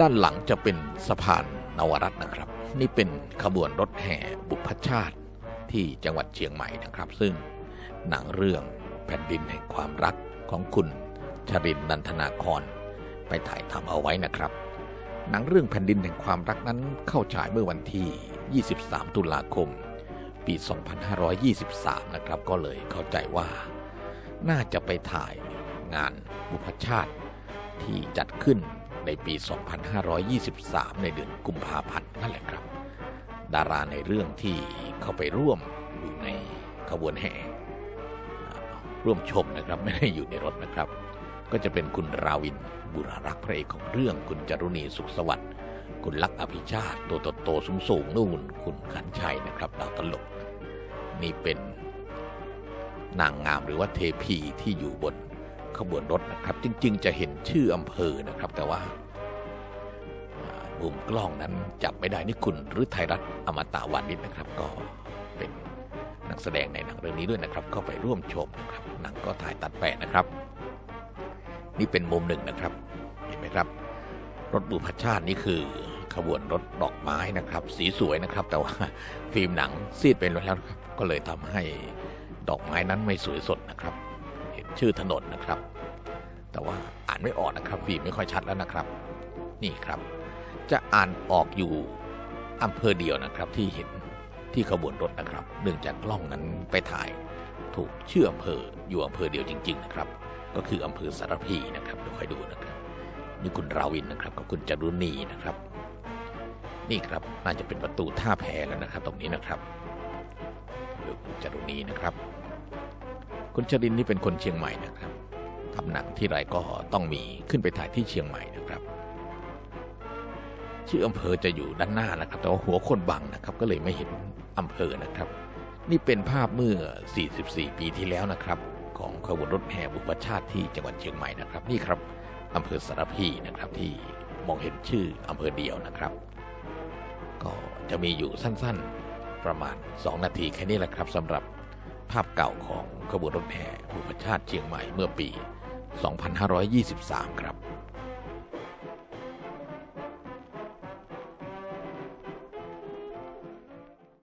ด้านหลังจะเป็นสะพานนวรัตน์นะครับ นี่เป็นขบวนรถแห่บุพชาติที่จังหวัดเชียงใหม่นะครับ ซึ่งหนังเรื่องแผ่นดินแห่งความรักของคุณชรินนันทนาครไปถ่ายทำเอาไว้นะครับ หนังเรื่องแผ่นดินแห่งความรักนั้นเข้าฉายเมื่อวันที่ 23 ตุลาคม ปี 2523 นะครับ ก็เลยเข้าใจว่า น่าจะไปถ่ายงานบุพชาติที่จัดขึ้น ในปี 2523 ในเดือนกุมภาพันธ์นั่นแหละครับ ดาราในเรื่องที่เข้าไปร่วมอยู่ในขบวนแห่ ร่วมชมนะครับไม่ได้อยู่ในรถนะครับ ก็จะเป็นคุณราวินบุรารักษ์พระเอกของเรื่องคุณจารุณีสุขสวัสดิ์คุณลักษณ์อภิชาติตัวโตๆสูงๆนู่นคุณขันชัยนะครับดาวตลก นี่เป็นนางงามหรือว่าเทพีที่อยู่บน ขบวนรถนะครับ จริง ๆ จะเห็นชื่ออำเภอนะครับ แต่ว่ามุมกล้องนั้นจับไม่ได้นี่คุณหรือไทยรัฐอมตะวันนิดนะครับ ก็เป็นนักแสดงในหนังเรื่องนี้ด้วยนะครับเข้าไปร่วมชมนะครับหนังก็ถ่ายตัดแปะนะครับ นี่เป็นมุมหนึ่งนะครับ เห็นไหมครับ รถบุพชาตินี่คือขบวนรถดอกไม้นะครับ สีสวยนะครับ แต่ว่าฟิล์มหนังซีดไปแล้วครับ ก็เลยทำให้ดอกไม้นั้นไม่สวยสดนะครับ ชื่อถนนนะครับ แต่ว่าอ่านไม่ออกนะครับฟิล์มไม่ค่อยชัดแล้วนะครับ นี่ครับ จะอ่านออกอยู่อำเภอเดียวนะครับที่เห็นที่ขบวนรถนะครับเนื่องจากกล้องนั้นไปถ่าย ถูกชื่ออำเภออยู่อำเภอเดียวจริง ๆ นะครับ ก็คืออำเภอสารพีนะครับเดี๋ยวค่อยดูนะครับนี่คุณราวินนะครับกับคุณจารุณีนะครับ นี่ครับน่าจะเป็นประตูท่าแพแล้วนะครับ ตรงนี้นะครับดูคุณจารุณีนะครับ คุณชรินนี่เป็นคนเชียงใหม่นะครับทำหนังที่ไรก็ต้องมีขึ้นไปถ่ายที่เชียงใหม่นะครับ ชื่ออำเภอจะอยู่ด้านหน้านะครับ แต่ว่าหัวคนบังนะครับ ก็เลยไม่เห็นอำเภอนะครับ นี่เป็นภาพเมื่อ 44 ปีที่แล้วนะครับ ของขบวนรถแห่บุพชาติที่จังหวัดเชียงใหม่นะครับ นี่ครับอำเภอสารพีนะครับที่มองเห็นชื่ออำเภอเดียวนะครับ ก็จะมีอยู่สั้นๆประมาณ 2 นาทีแค่นี้แหละครับสำหรับ ภาพเก่าของขบวนรถแห่บุพชาติเชียงใหม่เมื่อปี 2523 ครับ